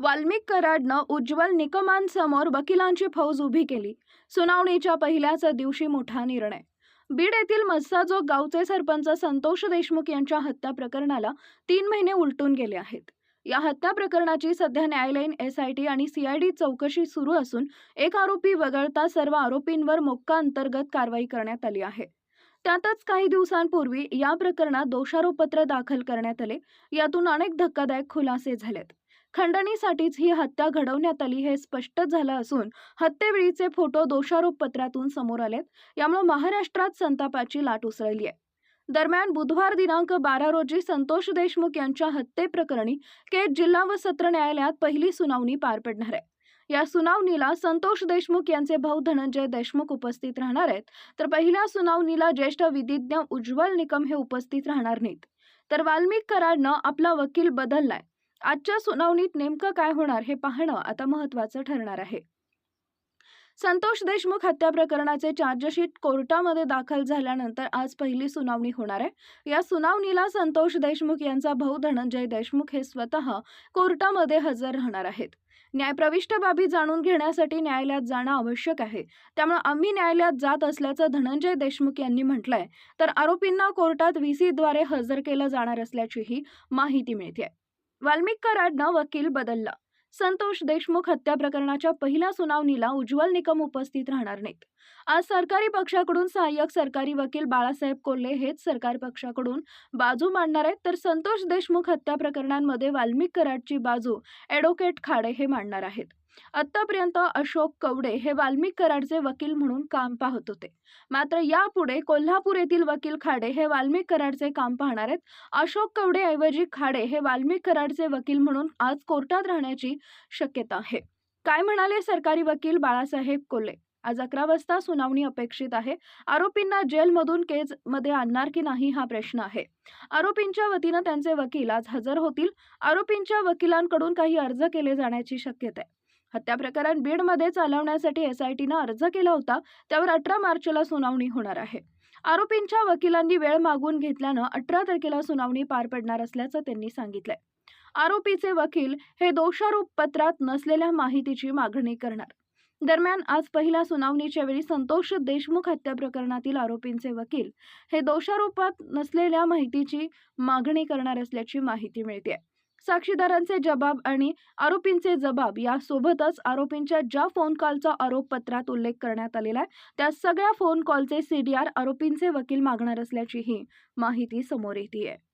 वाल्मिक कराडनं उज्ज्वल निकमांसमोर वकिलांची फौज उभी केली. सुनावणीच्या पहिल्याच दिवशी मोठा निर्णय. बीड येथील मस्साजोग गावचे सरपंच संतोष देशमुख यांच्या हत्या प्रकरणाला तीन महिने उलटून गेले आहेत. या हत्या प्रकरणाची सध्या न्यायालयीन एसआयटी आणि सीआयडी चौकशी सुरू असून एक आरोपी वगळता सर्व आरोपींवर मोक्का अंतर्गत कारवाई करण्यात आली आहे. त्यातच काही दिवसांपूर्वी या प्रकरणात दोषारोपपत्र दाखल करण्यात आले. यातून अनेक धक्कादायक खुलासे झालेत. खंडणीसाठीच ही हत्या घडवण्यात आली हे स्पष्ट झालं असून हत्येवेळीचे फोटो दोषारोप पत्रातून समोर आलेत. यामुळे महाराष्ट्रात संतापाची लाट उसळली आहे. दरम्यान बुधवार दिनांक बारा रोजी संतोष देशमुख यांच्या हत्येप्रकरणी केज जिल्हा व सत्र न्यायालयात पहिली सुनावणी पार पडणार आहे. या सुनावणीला संतोष देशमुख यांचे भाऊ धनंजय देशमुख उपस्थित राहणार आहेत. तर पहिल्या सुनावणीला ज्येष्ठ विधिज्ञ उज्ज्वल निकम हे उपस्थित राहणार नाहीत. तर वाल्मिक कराडनं आपला वकील बदललाय. आजच्या सुनावणीत नेमकं काय होणार हे पाहणं आता महत्त्वाचं ठरणार आहे. संतोष देशमुख हत्या प्रकरणाचे चार्जशीट कोर्टामध्ये दाखल झाल्यानंतर आज पहिली सुनावणी होणार आहे. या सुनावणीला संतोष देशमुख यांचा भाऊ धनंजय देशमुख हे स्वतः कोर्टामध्ये हजर राहणार आहेत. न्यायप्रविष्ट बाबी जाणून घेण्यासाठी न्यायालयात जाणं आवश्यक आहे. त्यामुळे आम्ही न्यायालयात जात असल्याचं धनंजय देशमुख यांनी म्हटलंय. तर आरोपींना कोर्टात व्ही सीद्वारे हजर केलं जाणार असल्याचीही माहिती मिळते वाल्मिक कराडनं वकील बदलला. संतोष देशमुख हत्या प्रकरणाच्या पहिल्या सुनावणीला उज्ज्वल निकम उपस्थित राहणार नाहीत. आज सरकारी पक्षाकडून सहाय्यक सरकारी वकील बाळासाहेब कोल्हे हेच सरकारी पक्षाकडून बाजू मांडणार आहेत तर संतोष देशमुख हत्या प्रकरणांमध्ये वाल्मिक कराडची बाजू ॲडव्होकेट खाडे हे मांडणार आहेत. आतापर्यंत अशोक कवडे हे वाल्मिक कराडचे वकील म्हणून काम पाहत होते. मात्र यापुढे कोल्हापूर येथील वकील खाडे हे वाल्मिक कराडचे काम पाहणार आहेत. अशोक कवडे ऐवजी खाडे हे वाल्मिक कराडचे वकील म्हणून आज कोर्टात राहण्याची शक्यता आहे. काय म्हणाले सरकारी वकील बाळासाहेब कोल्हे? आज अकरा वाजता सुनावणी अपेक्षित आहे. आरोपींना जेलमधून केजमध्ये आणणार की नाही हा प्रश्न आहे. आरोपींच्या वतीनं त्यांचे वकील आज हजर होतील. आरोपींच्या वकिलांकडून काही अर्ज केले जाण्याची शक्यता आहे. हत्या प्रकरण बीडमध्ये चालवण्यासाठी एसआयटीनं अर्ज केला होता त्यावर अठरा मार्चला सुनावणी होणार आहे. आरोपींच्या वकिलांनी वेळ मागून घेतल्यानं अठरा तारखेला सुनावणी पार पडणार असल्याचं त्यांनी सांगितलंय. आरोपीचे वकील हे दोषारोप पत्रात नसलेल्या माहितीची मागणी करणार. दरम्यान आज पहिल्या सुनावणीच्या वेळी संतोष देशमुख हत्या प्रकरणातील आरोपींचे वकील हे दोषारोपात नसलेल्या माहितीची मागणी करणार असल्याची माहिती मिळते साक्षीदारांचे जबाब आणि आरोपींचे जबाब यासोबतच आरोपींच्या ज्या फोन कॉलचा आरोप पत्रात उल्लेख करण्यात आलेला आहे त्या सगळ्या फोन कॉलचे सीडीआर आरोपींचे वकील मागणार असल्याचीही माहिती समोर येते आहे